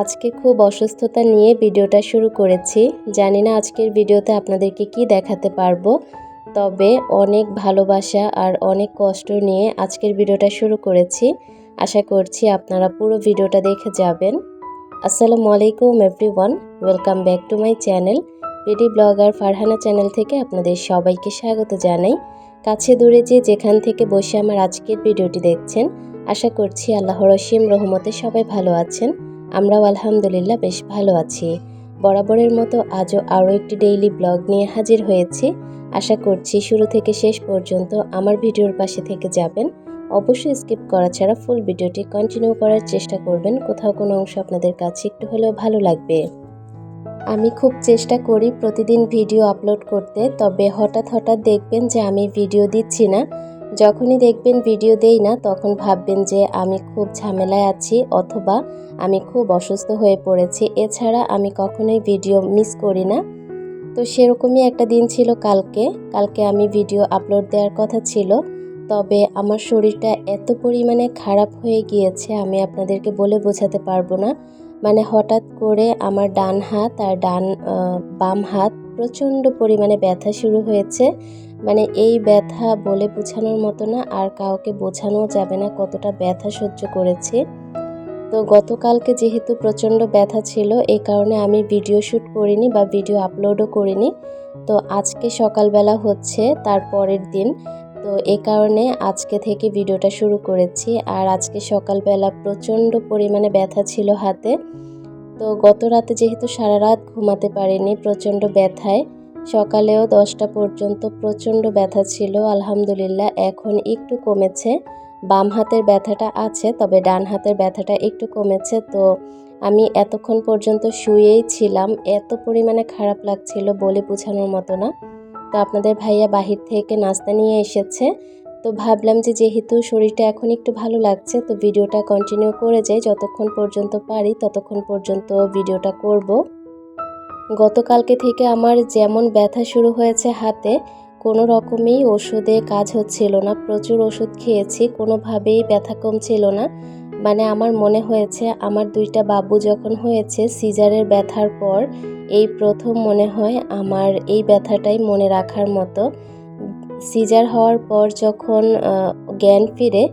আজকে খুব অসুস্থতা নিয়ে ভিডিওটা শুরু করেছি। জানি না আজকের ভিডিওতে আপনাদেরকে কি দেখাতে পারব। তবে অনেক ভালোবাসা আর অনেক কষ্ট নিয়ে আজকের ভিডিওটা শুরু করেছি। আশা করছি আপনারা পুরো ভিডিওটা দেখে যাবেন। আসসালামু আলাইকুম everyone, welcome back to my channel. BD blogger Farhana channel থেকে আপনাদের সবাইকে স্বাগত জানাই। কাছে দূরে যে যেখান থেকে বসে আমার আজকের ভিডিওটি দেখছেন, আশা করছি আল্লাহর রসিম রহমতে সবাই ভালো আছেন। আমরাও আলহামদুলিল্লাহ বেশ ভালো আছি। বরাবরের মতো আজও আরও একটি ডেইলি ব্লগ নিয়ে হাজির হয়েছি। আশা করছি শুরু থেকে শেষ পর্যন্ত আমার ভিডিওর পাশে থেকে যাবেন। অবশ্যই স্কিপ করা ছাড়া ফুল ভিডিওটি কন্টিনিউ করার চেষ্টা করবেন। কোথাও কোনো অংশ আপনাদের কাছে একটু হলেও ভালো লাগবে। আমি খুব চেষ্টা করি প্রতিদিন ভিডিও আপলোড করতে, তবে হঠাৎ হঠাৎ দেখবেন যে আমি ভিডিও দিচ্ছি না। যখনই দেখবেন ভিডিও দেই না, তখন ভাববেন যে আমি খুব ঝামেলায় আছি অথবা আমি খুব অসুস্থ হয়ে পড়েছি। এছাড়া আমি কখনোই ভিডিও মিস করি না। তো সেরকমই একটা দিন ছিল কালকে। কালকে আমি ভিডিও আপলোড দেওয়ার কথা ছিল। তবে আমার শরীরটা এত পরিমাণে খারাপ হয়ে গিয়েছে, আমি আপনাদেরকে বলে বোঝাতে পারব না। মানে হঠাৎ করে আমার ডান হাত আর ডান বাম হাত প্রচণ্ড পরিমাণে ব্যথা শুরু হয়েছে। মানে এই ব্যথা বলে বোঝানোর মতো না, আর কাউকে বোঝানো যাবে না কতটা ব্যথা সহ্য করেছি। তো গতকালকে যেহেতু প্রচণ্ড ব্যথা ছিল এই কারণে আমি ভিডিও শ্যুট করিনি বা ভিডিও আপলোডও করিনি। তো আজকে সকালবেলা হচ্ছে তার পরের দিন। তো এ কারণে আজকে থেকে ভিডিওটা শুরু করেছি। আর আজকে সকালবেলা প্রচণ্ড পরিমাণে ব্যথা ছিল হাতে। তো গত রাতে যেহেতু সারা রাত ঘুমাতে পারিনি প্রচণ্ড ব্যথায় সকালেও দশটা পর্যন্ত প্রচণ্ড ব্যথা ছিল, আলহামদুলিল্লাহ এখন একটু কমেছে। বাম হাতের ব্যথাটা আছে, তবে ডান হাতের ব্যথাটা একটু কমেছে। তো আমি এতক্ষণ পর্যন্ত শুয়েই ছিলাম, এত পরিমাণে খারাপ লাগছিল বলে বোঝানোর মতো না। তো আপনাদের ভাইয়া বাহির থেকে নাস্তা নিয়ে এসেছে। তো ভাবলাম যে যেহেতু শরীরটা এখন একটু ভালো লাগছে, তো ভিডিওটা কন্টিনিউ করে যাই। যতক্ষণ পর্যন্ত পারি ততক্ষণ পর্যন্ত ভিডিওটা করব। গতকালকে থেকে আমার যেমন ব্যথা শুরু হয়েছে হাতে, কোনো রকমেই ওষুধে কাজ হচ্ছিল না। প্রচুর ওষুধ খেয়েছি, কোনোভাবেই ব্যথা কমছিল না। মানে আমার মনে হয়েছে, আমার দুইটা বাবু যখন হয়েছে সিজারের ব্যথার পর, এই প্রথম মনে হয় আমার এই ব্যথাটাই মনে রাখার মতো। সিজার হওয়ার পর যখন জ্ঞান ফিরে,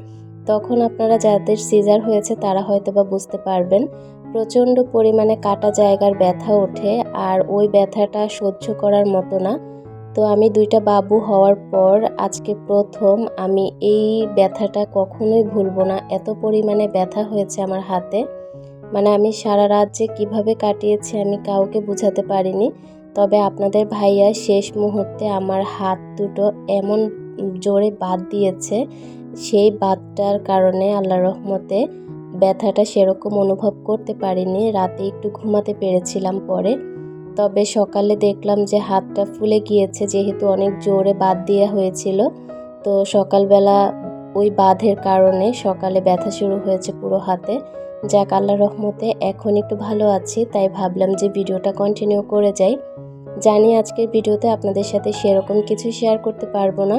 তখন আপনারা যাদের সিজার হয়েছে তারা হয়তো বা বুঝতে পারবেন। প্রচণ্ড পরিমাণে কাটা জায়গার ব্যথা ওঠে আর ওই ব্যথাটা সহ্য করার মতো না। তো আমি দুইটা বাবু হওয়ার পর আজকে প্রথম আমি এই ব্যথাটা কখনোই ভুলবো না। এত পরিমাণে ব্যথা হয়েছে আমার হাতে। মানে আমি সারা রাত যে কীভাবে কাটিয়েছি আমি কাউকে বুঝাতে পারিনি। তবে আপনাদের ভাইয়া শেষ মুহূর্তে আমার হাত দুটো এমন জোরে বাদ দিয়েছে। সেই বাদটার কারণে আল্লাহ রহমতে ব্যথাটা সেরকম অনুভব করতে পারিনি। রাতে একটু ঘুমাতে পেরেছিলাম পরে। তবে সকালে দেখলাম যে হাতটা ফুলে গিয়েছে, যেহেতু অনেক জোরে বাদ দেওয়া হয়েছিল। তো সকালবেলা ওই বাঁধের কারণে সকালে ব্যথা শুরু হয়েছে পুরো হাতে। যাক আল্লাহ রহমতে এখন একটু ভালো আছি, তাই ভাবলাম যে ভিডিওটা কন্টিনিউ করে যাই। জানি আজকের ভিডিওতে আপনাদের সাথে সেরকম কিছু শেয়ার করতে পারব না।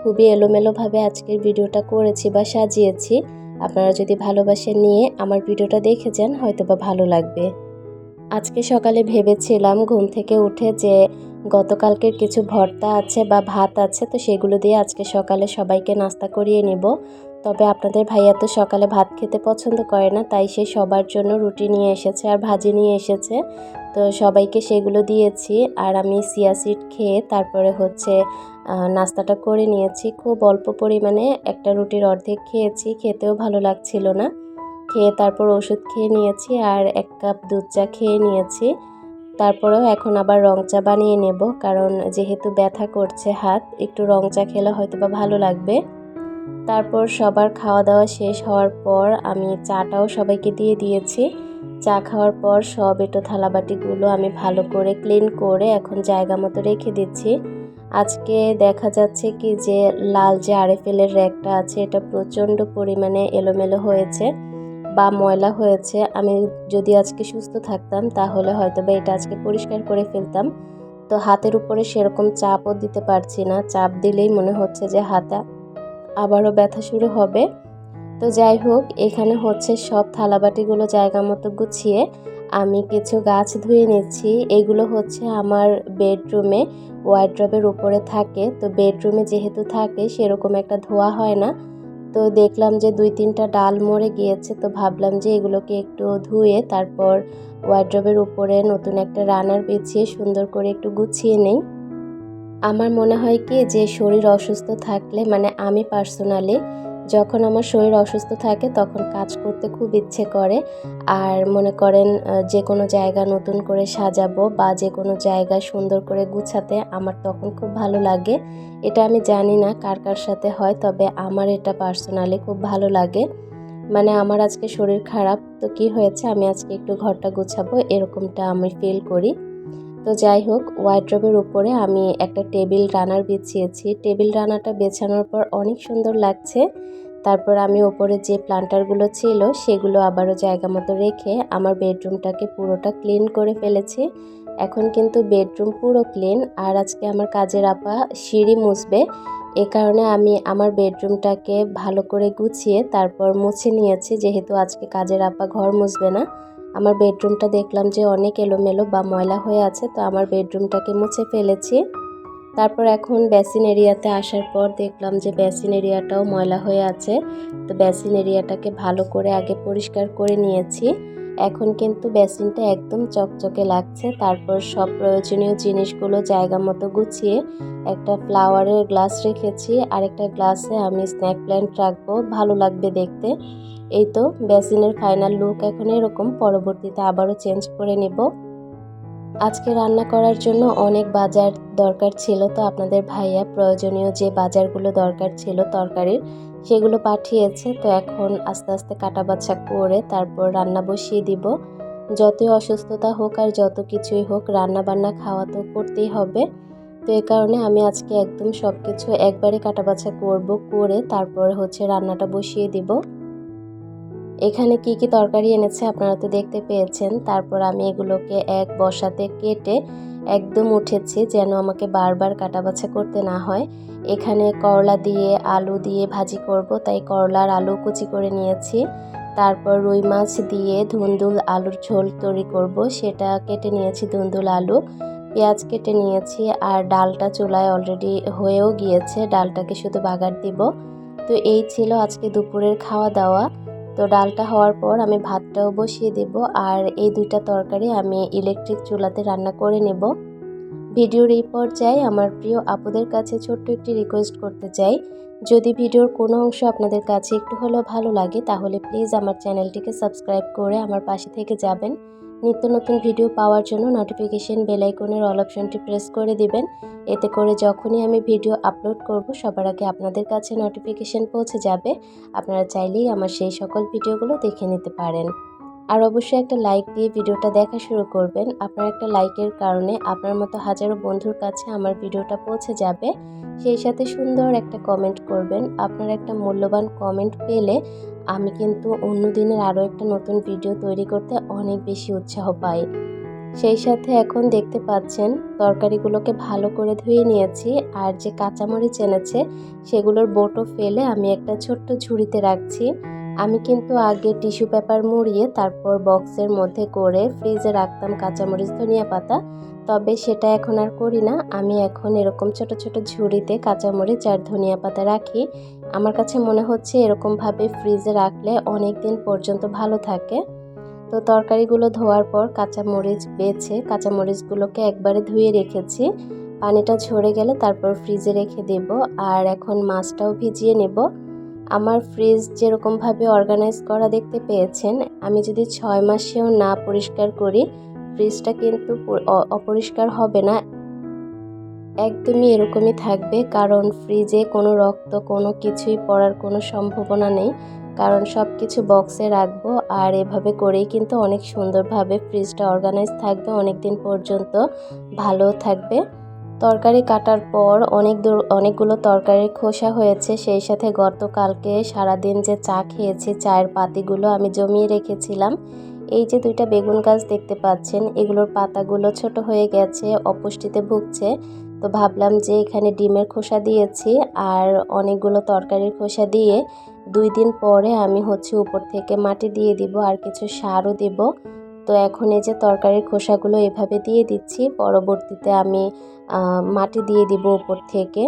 খুবই এলোমেলোভাবে আজকের ভিডিওটা করেছি বা সাজিয়েছি। আপনারা যদি ভালোবাসে নিয়ে আমার ভিডিওটা দেখে যান হয়তো বা ভালো লাগবে। আজকে সকালে ভেবেছিলাম ঘুম থেকে উঠে যে গতকালকের কিছু ভর্তা আছে বা ভাত আছে, তো সেগুলো দিয়ে আজকে সকালে সবাইকে নাস্তা করিয়ে নিব। তবে আপনাদের ভাইয়া তো সকালে ভাত খেতে পছন্দ করে না, তাই সে সবার জন্য রুটি নিয়ে এসেছে আর ভাজি নিয়ে এসেছে। তো সবাইকে সেগুলো দিয়েছি আর আমি সিয়াসিড খেয়ে তারপরে হচ্ছে নাস্তাটা করে নিয়েছি। খুব অল্প পরিমাণে একটা রুটির অর্ধেক খেয়েছি, খেতেও ভালো লাগছিল না। খেয়ে তারপর ওষুধ খেয়ে নিয়েছি আর এক কাপ দুধ চা খেয়ে নিয়েছি। তারপরেও এখন আবার রং চা বানিয়ে নেব কারণ যেহেতু ব্যথা করছে হাত, একটু রং চা খেলে হয়তো বা ভালো লাগবে। তারপর সবার খাওয়া দাওয়া শেষ হওয়ার পর আমি চাটাও সবাইকে দিয়ে দিয়েছি। চা খাওয়ার পর সব এটো থালাবাটিগুলো আমি ভালো করে ক্লিন করে এখন জায়গা মতো রেখে দিচ্ছি। আজকে দেখা যাচ্ছে কি যে লাল যে আরএফএলের র্যাকটা আছে, এটা প্রচণ্ড পরিমাণে এলোমেলো হয়েছে বা ময়লা হয়েছে। আমি যদি আজকে সুস্থ থাকতাম, তাহলে হয়তো বা এটা আজকে পরিষ্কার করে ফেলতাম। তো হাতের উপরে সেরকম চাপও দিতে পারছি না। চাপ দিলেই মনে হচ্ছে যে হাতা আবারও ব্যথা শুরু হবে। তো যাই হোক, এখানে হচ্ছে সব থালাবাটিগুলো জায়গা মতো গুছিয়ে আমি কিছু গাছ ধুয়ে নিচ্ছি। এগুলো হচ্ছে আমার বেডরুমে, ওয়ার্ড্রবের উপরে থাকে। তো বেডরুমে যেহেতু থাকে, সেরকম একটা ধোয়া হয় না। তো দেখলাম যে দুই তিনটা ডাল মরে গিয়েছে, তো ভাবলাম যে এগুলোকে একটু ধুয়ে তারপর ওয়ার্ড্রবের উপরে নতুন একটা রানার বিছিয়ে সুন্দর করে একটু গুছিয়ে নেই। আমার মনে হয় কি যে শরীর অসুস্থ থাকলে মানে আমি পার্সোনালি যখন আমার শরীর অসুস্থ থাকে তখন কাজ করতে খুব ইচ্ছে করে। আর মনে করেন যে কোনো জায়গা নতুন করে সাজাবো বা যে কোনো জায়গা সুন্দর করে গুছাতে আমার তখন খুব ভালো লাগে। এটা আমি জানি না কার কার সাথে হয়, তবে আমার এটা পার্সোনালি খুব ভালো লাগে। মানে আমার আজকে শরীর খারাপ, তো কি হয়েছে? আমি আজকে একটু ঘরটা গুছাবো, এরকমটা আমি ফিল করি। তো যাই হোক ওয়াইড্রবের উপরে আমি একটা টেবিল রানার বিছিয়েছি। টেবিল রানারটা বেছানোর পর অনেক সুন্দর লাগছে। তারপর আমি ওপরে যে প্লান্টারগুলো ছিল, সেগুলো আবারও জায়গা মতো রেখে আমার বেডরুমটাকে পুরোটা ক্লিন করে ফেলেছি। এখন কিন্তু বেডরুম পুরো ক্লিন আর আজকে আমার কাজের আপা সিঁড়ি মুছবে। এ কারণে আমি আমার বেডরুমটাকে ভালো করে গুছিয়ে তারপর মুছে নিয়েছি, যেহেতু আজকে কাজের আপা ঘর মুছবে না। আমার বেডরুমটা দেখলাম যে অনেক এলোমেলো বা ময়লা হয়ে আছে, তো আমার বেডরুমটাকে মুছে ফেলেছি। তারপর এখন বেসিন এরিয়াতে আসার পর দেখলাম যে বেসিন এরিয়াটাও ময়লা হয়ে আছে, তো বেসিন এরিয়াটাকে ভালো করে আগে পরিষ্কার করে নিয়েছি। এখন কিন্তু বেসিনটা একদম চকচকে লাগছে। তারপর সব প্রয়োজনীয় জিনিসগুলো জায়গা মতো গুছিয়ে একটা ফ্লাওয়ারের গ্লাস রেখেছি। আর একটা গ্লাসে আমি স্ন্যাক প্ল্যান্ট রাখব। ভালো লাগবে দেখতে। এই তো, বেসিনের ফাইনাল লুক এখন এরকম। পরবর্তীতে আবারও চেঞ্জ করে নেব। আজকে রান্না করার জন্য অনেক বাজার দরকার ছিল তো আপনাদের ভাইয়া প্রয়োজনীয় যে বাজারগুলো দরকার ছিল তরকারির, সেগুলো পাঠিয়েছে। তো এখন আস্তে আস্তে কাটা বাছা করে তারপর রান্না বসিয়ে দিব। যতই অসুস্থতা হোক আর যত কিছুই হোক রান্না বান্না খাওয়া তো করতেই হবে। তো এই কারণে আমি আজকে একদম সব কিছু একবারে কাটা বাছা করব, করে তারপর হচ্ছে রান্নাটা বসিয়ে দিব। এখানে কি কি তরকারি এনেছে আপনারা তো দেখতে পেয়েছেন। তারপর আমি এগুলোকে এক বসাতে কেটে একদম উঠেছি যেন আমাকে বারবার কাটা বাছা করতে না হয়। এখানে করলা দিয়ে আলু দিয়ে ভাজি করব, তাই করলার আলু কুচি করে নিয়েছি। তারপর রুই মাছ দিয়ে ধুন্দুল আলুর ঝোল তৈরি করব, সেটা কেটে নিয়েছি ধুন্দুল আলু। পেঁয়াজ কেটে নিয়েছি আর ডালটা চুলায় অলরেডি হয়েও গিয়েছে, ডালটাকে শুধু বাগার দিব। তো এই ছিল আজকে দুপুরের খাওয়া দাওয়া তো ডালটা হওয়ার পর আমি ভাতটাও বসিয়ে দেব আর এই দুইটা তরকারি আমি ইলেকট্রিক চুলাতে রান্না করে নেব। ভিডিওর এই পর্যায়ে আমার প্রিয় আপুদের কাছে ছোট্ট একটি রিকোয়েস্ট করতে চাই। যদি ভিডিওর কোনো অংশ আপনাদের কাছে একটু হলেও ভালো লাগে, তাহলে প্লিজ আমার চ্যানেলটিকে সাবস্ক্রাইব করে আমার পাশে থেকে যাবেন। নিত্য নতুন ভিডিও পাওয়ার জন্য নোটিফিকেশন বেলাইকনের অল অপশনটি প্রেস করে দিবেন। এতে করে যখনই আমি ভিডিও আপলোড করব, সবার আগে আপনাদের কাছে নোটিফিকেশন পৌঁছে যাবে। আপনারা চাইলেই আমার সেই সকল ভিডিওগুলো দেখে নিতে পারেন। আর অবশ্যই একটা লাইক দিয়ে ভিডিওটা দেখা শুরু করবেন। আপনার একটা লাইকের কারণে আপনার মতো হাজারো বন্ধুর কাছে আমার ভিডিওটা পৌঁছে যাবে। সেই সাথে সুন্দর একটা কমেন্ট করবেন। আপনার একটা মূল্যবান কমেন্ট পেলে আমি কিন্তু অন্য দিনের আরও একটা নতুন ভিডিও তৈরি করতে অনেক বেশি উৎসাহ পাই। সেই সাথে এখন দেখতে পাচ্ছেন তরকারিগুলোকে ভালো করে ধুয়ে নিয়েছি আর যে কাঁচামরিচ এনেছে সেগুলোর বোটো ফেলে আমি একটা ছোট্ট ঝুড়িতে রাখছি। আমি কিন্তু আগে টিস্যু পেপার মুড়িয়ে তারপর বক্সের মধ্যে করে ফ্রিজে রাখতাম কাঁচামরিচ, ধনিয়া পাতা। তবে সেটা এখন আর করি না। আমি এখন এরকম ছোট ছোট ঝুড়িতে কাঁচামরিচ আর ধনিয়া পাতা রাখি। আমার কাছে মনে হচ্ছে এরকমভাবে ফ্রিজে রাখলে অনেক দিন পর্যন্ত ভালো থাকে। তো তরকারিগুলো ধোয়ার পর কাঁচামরিচ বেছে কাঁচামরিচগুলোকে একবারে ধুয়ে রেখেছি। পানিটা ঝরে গেলে তারপর ফ্রিজে রেখে দেব। আর এখন মাছটাও ভিজিয়ে নেব। আমার ফ্রিজ যেরকমভাবে অর্গানাইজ করা দেখতে পেয়েছেন, আমি যদি ছয় মাসেও না পরিষ্কার করি, ফ্রিজটা কিন্তু অপরিষ্কার হবে না। একদমই এরকমই থাকবে, কারণ ফ্রিজে কোনো রক্ত, কোনো কিছুই পড়ার কোনো সম্ভাবনা নেই। কারণ সব কিছু বক্সে রাখব, আর এভাবে করেই কিন্তু অনেক সুন্দরভাবে ফ্রিজটা অর্গানাইজ থাকবে অনেক দিন পর্যন্ত ভালো থাকবে। তরকারি কাটার পর অনেক দূর, অনেকগুলো তরকারির খোসা হয়েছে, সেই সাথে গতকালকে সারাদিন যে চা খেয়েছি, চায়ের পাতিগুলো আমি জমিয়ে রেখেছিলাম। এই যে দুইটা বেগুন গাছ দেখতে পাচ্ছেন, এগুলোর পাতাগুলো ছোট হয়ে গেছে, অপুষ্টিতে ভুগছে। তো ভাবলাম যে এখানে ডিমের খোসা দিয়েছি আর অনেকগুলো তরকারির খোসা দিয়ে দুই দিন পরে আমি হচ্ছে উপর থেকে মাটি দিয়ে দিব আর কিছু সারও দিব। তো এখন এই যে তরকারির খোসাগুলো এভাবে দিয়ে দিচ্ছি, পরবর্তীতে আমি মাটি দিয়ে দিব উপর থেকে।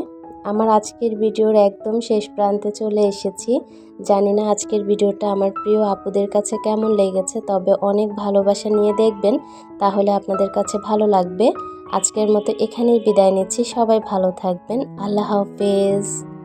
আমার আজকের ভিডিওর একদম শেষ প্রান্তে চলে এসেছি। জানি না আজকের ভিডিওটা আমার প্রিয় আপুদের কাছে কেমন লেগেছে, তবে অনেক ভালোবাসা নিয়ে দেখবেন, তাহলে আপনাদের কাছে ভালো লাগবে। আজকের মতো এখানেই বিদায় নিচ্ছি, সবাই ভালো থাকবেন। আল্লাহ হাফেজ।